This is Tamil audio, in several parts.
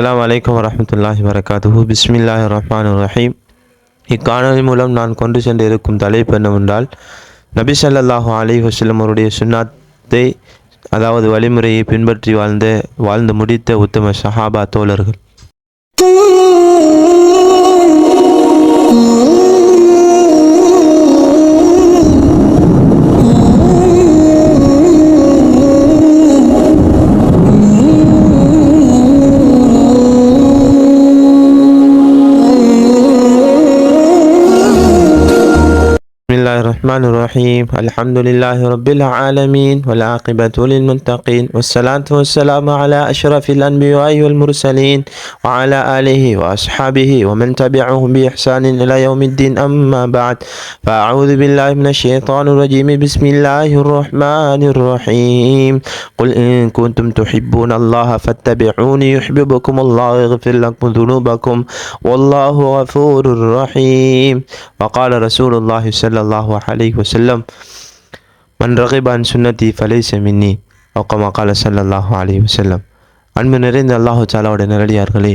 அஸ்லாம் வலைக்கம் வரமத்துல்லாஹி வரகாத்து பிஸ்மில்லாஹி ரஹ்மான் ரஹீம் இக்காணொலி மூலம் நான் கொண்டு சென்று இருக்கும் தலைப்பு என்னவென்றால் நபி சல்லாஹூ அலி வஸல்லம் அவருடைய சுன்னாத்தை அதாவது வழிமுறையை பின்பற்றி வாழ்ந்த வாழ்ந்து முடித்த உத்தம சஹாபா தோழர்கள். الرحمن الرحيم. الحمد لله رب العالمين والعاقبة للمتقين والصلاة والسلام على أشرف الأنبياء والمرسلين وعلى آله وأصحابه ومن تبعهم بإحسان إلى يوم الدين. أما بعد فأعوذ بالله من الشيطان الرجيم. بسم الله الرحمن الرحيم. قل إن كنتم تحبون الله فاتبعوني يحببكم الله ويغفر لكم ذنوبكم والله غفور رحيم. وقال رسول الله صلى الله عليه وسلم من رغب عن سنتي فليس مني أو كما قال صلى الله عليه وسلم அன்பு நிறைந்த அல்லாஹு தாலாவுடைய நேரடியார்களே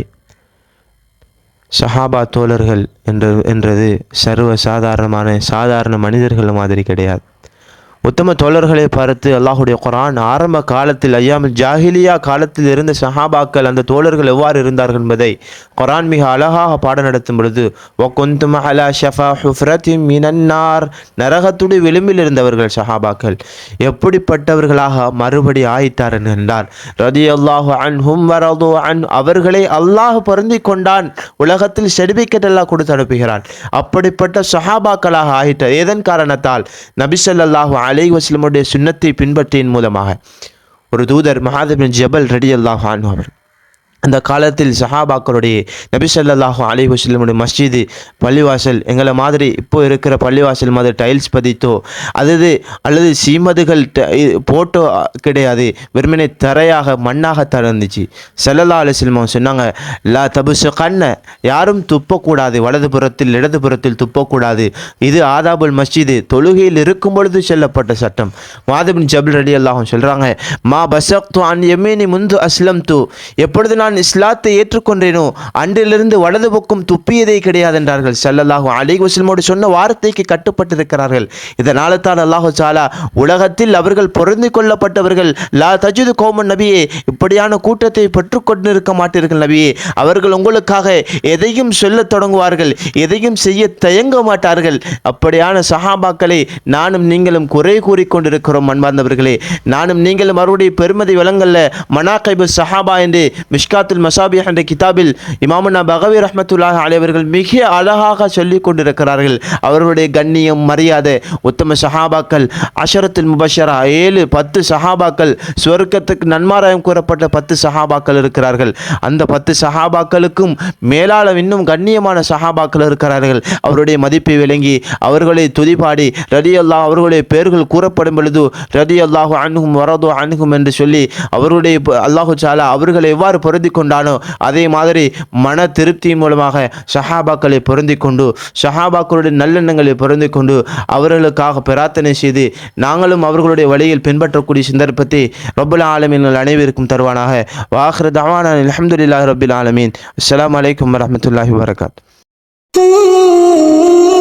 சஹாபா தோழர்கள் என்ற என்றது சர்வ சாதாரணமான சாதாரண மனிதர்கள் மாதிரி கிடையாது உத்தம தோழர்களை பார்த்து அல்லாஹுடைய குரான் ஆரம்ப காலத்தில் ஐயாமல் ஜாஹிலியா காலத்தில் இருந்த சஹாபாக்கள் அந்த தோழர்கள் எவ்வாறு இருந்தார்கள் என்பதை குரான் மிக அழகாக பாடம் நடத்தும் பொழுது ஒக்குந்தும் அலா ஷஃபா ஹுஃப்ரத்தி மினன்னார் நரகத்துடைய விளிம்பில் இருந்தவர்கள் சஹாபாக்கள். எப்படிப்பட்டவர்களாக மறுபடி ஆயித்தார் என்றார் ரதி அல்லாஹு அன் ஹும் வரது அன் அவர்களை அல்லாஹ் பொருந்தி கொண்டான் உலகத்தில் செடிபிக்கெட் எல்லாம் கொடுத்து அனுப்புகிறான். அப்படிப்பட்ட சஹாபாக்களாக ஆயிட்டார். எதன் காரணத்தால்? நபிசல்லாஹு அலை வஸ்லமுடைய சுண்ணத்தை பின்பற்றியின் மூலமாக ஒரு தூதர் மகாதபின் ஜபல் ரெடி அல்லாஹ் அவர் அந்த காலத்தில் சஹாபாக்களுடைய நபி ஸல்லல்லாஹு அலைஹி மஸ்ஜிது பள்ளிவாசல் எங்களை மாதிரி இப்போ இருக்கிற பள்ளிவாசல் மாதிரி டைல்ஸ் பதித்தோ அல்லது அல்லது சீமதுகள் ட- போட்டோ கிடையாது வெறுமனை தரையாக மண்ணாக தரந்துச்சு செல்லல்லா அலைஹி சொன்னாங்க லா தபுசு கண்ண. யாரும் துப்பக்கூடாது வலதுபுறத்தில் இடதுபுறத்தில் துப்பக்கூடாது. இது ஆதாபுல் மஸ்ஜிது தொழுகையில் இருக்கும் பொழுது செல்லப்பட்ட சட்டம். மாதபின் ஜபுல் ரடி அல்லாஹும் சொல்கிறாங்க மா பசக்து அன் எமீனி முந்து அஸ்லம் து எப்பொழுது நான் இஸ்லாத்தை ஏற்றுக்கொண்டேனோ அன்றிலிருந்து வலது பக்கம் துப்பியதே கிடையாது என்றார்கள். சல்லல்லாஹு அலி வசல்மோடு சொன்ன வார்த்தைக்கு கட்டுப்பட்டிருக்கிறார்கள். இதனால தான் அல்லாஹு சாலா உலகத்தில் அவர்கள் பொருந்தி கொள்ளப்பட்டவர்கள் லா தஜிது கோமன் நபியே இப்படியான கூட்டத்தை பெற்றுக்கொண்டிருக்க மாட்டீர்கள் நபியே. அவர்கள் உங்களுக்காக எதையும் சொல்லத் தொடங்குவார்கள் எதையும் செய்ய தயங்க மாட்டார்கள். அப்படியான சஹாபாக்களை நானும் நீங்களும் குறை கூறிக்கொண்டிருக்கிறோம் அன்பார்ந்தவர்களே. நானும் நீங்களும் அவருடைய பெருமதி விளங்கல்ல மனாக்கைபு சஹாபா என்று மிஷ்காத்துல் மசாபி என்ற கிதாபில் இமாமுனா பகவி ரஹமத்துல்லாஹ் அலைவர்கள் மிக அழகாக சொல்லிக் கொண்டிருக்கிறார்கள். அவர்களுடைய கண்ணியம் மரியாதை உத்தம சஹாபாக்கள் அஷரத்துல் முபஷரா ஏழு பத்து சஹாபாக்கள் சுவர்க்கத்துக்கு நன்மாராயம் கூறப்பட்ட பத்து சஹாபாக்கள் இருக்கிறார்கள். அந்த பத்து சஹாபாக்களுக்கும் மேலாள இன்னும் கண்ணியமான சஹாபாக்கள் இருக்கிறார்கள். அவருடைய மதிப்பை விளங்கி அவர்களை துதிபாடி ரதி அல்லாஹ் அவர்களுடைய பெயர்கள் கூறப்படும் பொழுது ரதி அல்லாஹு அணுகும் வரதோ அணுகும் என்று சொல்லி அவருடைய அல்லாஹு சாலா அவர்களை எவ்வாறு பொருந்தி கொண்டானோ அதே மாதிரி மன திருப்தியின் மூலமாக சஹாபாக்களை பொருந்தி கொண்டு சஹாபாக்களுடைய நல்லெண்ணங்களை பொருந்தி கொண்டு அவர்களுக்காக பிரார்த்தனை செய்து நாங்களும் அவர்களுடைய வழியில் பின்பற்றக்கூடிய சந்தர்ப்பத்தை ரப்புல் ஆலமீன்கள் அனைவருக்கும் தருவானாக. வாஹ்ர தவானா அல்ஹம்துலில்லாஹி ரபுல் ஆலமீன். அஸ்லாம் வலைக்கம் வரமத்துல்லாஹி வரகாத் Ooh.